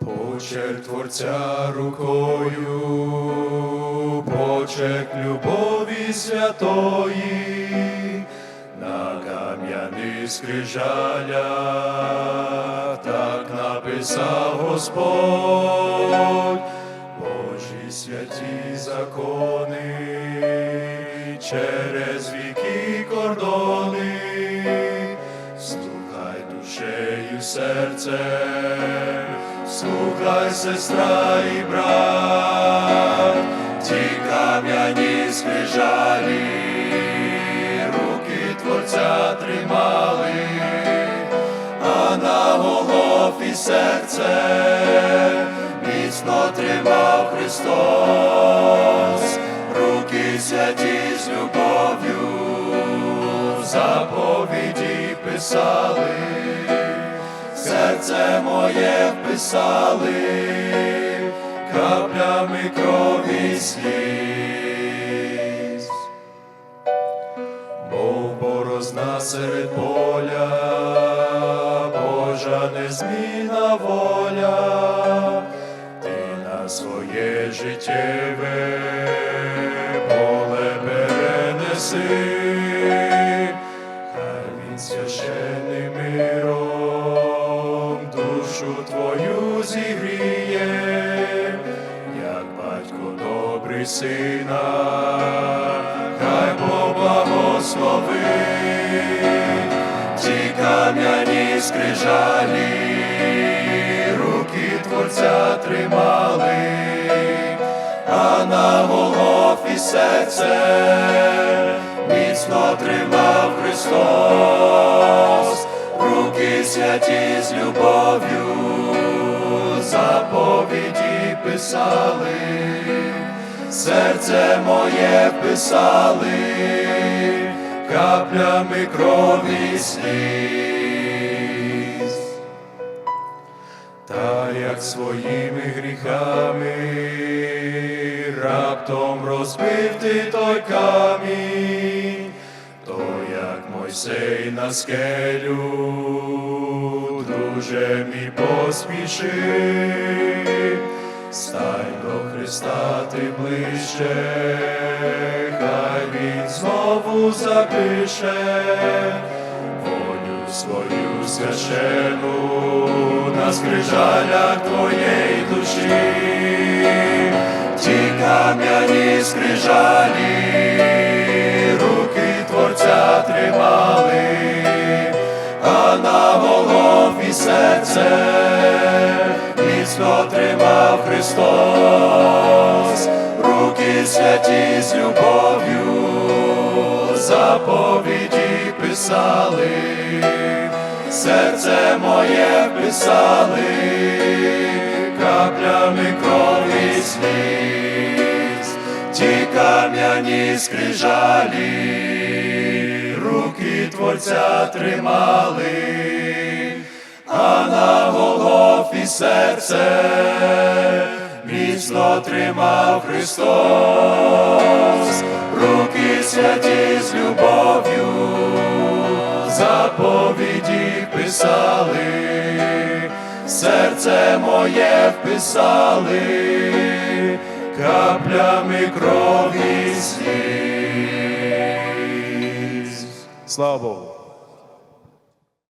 Почерк Творця рукою, почерк любові святої, На кам'яних скрижалях так написав Господь, Божі святі закони, через віки кордони, слухай душею серцем, слухай, сестра і брат, ті кам'яні скрижалі, тримали, а на Голгофі серце міцно тримав Христос, руки святі з любов'ю, заповіді писали. Серце моє вписали каплями крові сліз, серед поля, Божа незмінна воля, ти на своє життєве поле перенеси. Хай він священним миром душу твою зігріє, як батько добрий сина, хай поблагословить скрижалі, руки Творця тримали, а на Голгофі серце міцно тримав Христос, руки святі з любов'ю, заповіді писали, серце моє писали, каплями крові сліз. Та як своїми гріхами раптом розбив ти той камінь, то як Мойсей на скелю, друже мій поспіши, стань до Христа ти ближче, хай він знову запише свою священу на скрижалях твоєї душі, ті кам'яні скрижалі, руки Творця тримали, а на Голгофі серце міцно тримав Христос, руки святі з любов'ю заповіді писали, серце моє писали, каплями крові сліз, ті кам'яні скрижалі, руки Творця тримали, а на Голгофі серце міцно тримав Христос, руки святі з любов'ю, заповіді писали, серце моє вписали, каплями крові сліз. Слава Богу!